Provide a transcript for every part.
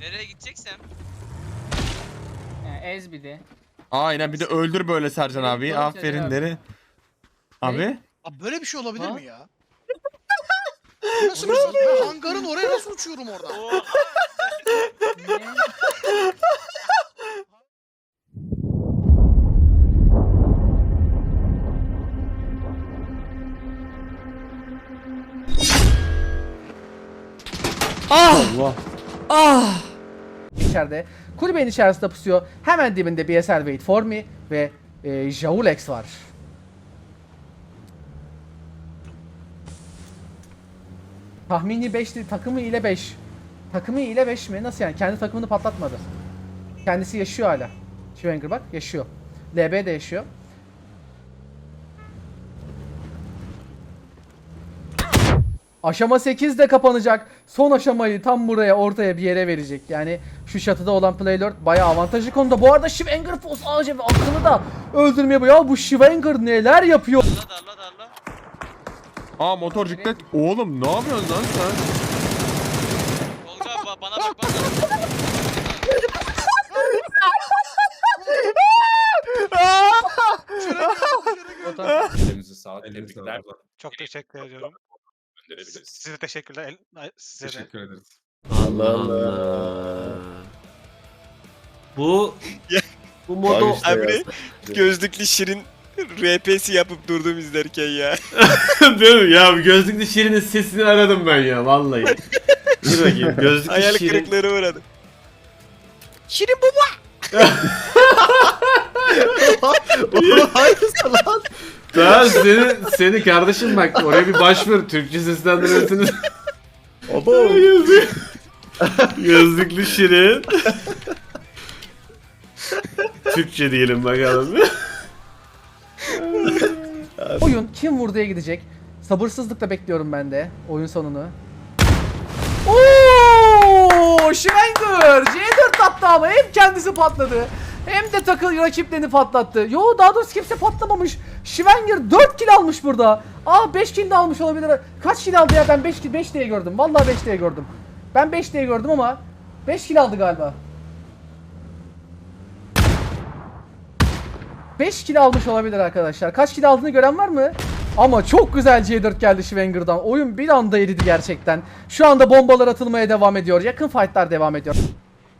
Nereye gideceksem. Ez bir de. Aynen bir de öldür böyle Sercan Evet, abi. doğru Aferin söylüyor deri. Abi. Abi böyle bir şey olabilir Ha? mi ya? Bu Nasıl bir Ben hangarın oraya nasıl uçuyorum orada? Oo. Ne? Allah. Ah! İçeride. Kulübenin içerisinde pusuyor. Hemen dibinde BSL Wait For Me ve e, Jaulex var. Tahmini 5 takımı ile 5. Takımı ile 5 mi? Nasıl yani? Kendi takımını patlatmadı. Kendisi yaşıyor hala. Schwenger bak yaşıyor. LB de yaşıyor. Aşama 8 de kapanacak. Son aşamayı tam buraya ortaya bir yere verecek. Yani şu şatıda olan Playlord bayağı avantajlı konuda. Bu arada Schwenger Foss ağacı ve aklını da öldürmeye bu. Ya bu Schwenger neler yapıyor? Darla darla darla. Aa motor ciklet. Oğlum ne yapıyorsun lan sen? Tolga ba- bana bak bak. Elinize sağlık. Elinize Tebrikler. sağlık. Çok teşekkür ediyorum. Gönderebiliriz. Size teşekkürler. El- Size de. Teşekkür ederiz. Allah Allah. Bu bu modu işte ya. Abi gözlüklü şirin RP'si yapıp durdum izlerken ya. değil mi? Ya bu gözlüklü Şirin'in sesini aradım ben ya vallahi. Dur bakayım gözlüklü Hayal Şirin. kırıklığı uğradım. Şirin baba. Oğlum hangisi lan? Tamam seni, seni kardeşim bak oraya bir başvur Türkçe seslendirmesini. Abo. Gözlük- Gözlüklü Şirin. Türkçe diyelim bakalım. Oyun kim vurduya gidecek? Sabırsızlıkla bekliyorum ben de oyun sonunu. Ooo! Schwenger! C4 attı ama hem kendisi patladı. Hem de takıl rakiplerini patlattı. Yo daha doğrusu kimse patlamamış. Schwenger 4 kill almış burada. Aa 5 kill de almış olabilir. Kaç kill aldı ya ben 5 kill 5 diye gördüm. Vallahi 5 diye gördüm. Ben 5 diye gördüm ama 5 kill aldı galiba. 5 kill almış olabilir arkadaşlar. Kaç kill aldığını gören var mı? Ama çok güzel C4 geldi Schwenger'dan. Oyun bir anda eridi gerçekten. Şu anda bombalar atılmaya devam ediyor. Yakın fightlar devam ediyor.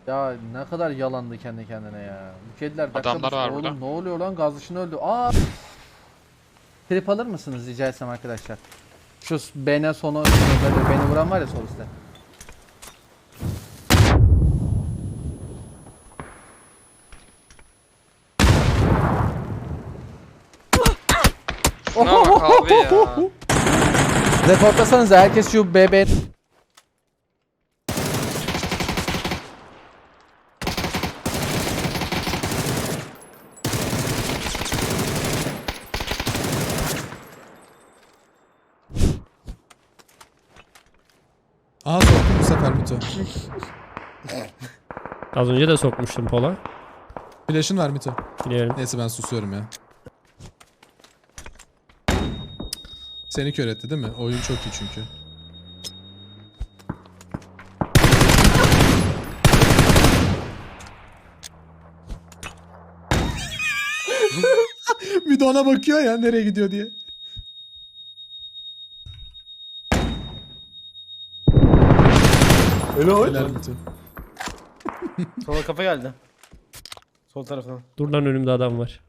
Ya ne kadar yalandı kendi kendine ya. Bu kediler Adamlar var Oğlum burada. ne oluyor lan gaz dışına öldü. Aa. Trip alır mısınız rica etsem arkadaşlar? Şu bene sonu beni vuran var ya sol üstte. Şuna bak abi ya. Reportlasanıza herkes şu BB Aa soktum bu sefer Mito. Az önce de sokmuştum Pola. Flash'ın var Mito. Biliyorum. Neyse ben susuyorum ya. Seni kör etti değil mi? Oyun çok iyi çünkü. Bir de ona bakıyor ya nereye gidiyor diye. Helal Mito. Sola kafa geldi. Sol taraftan. Dur lan önümde adam var.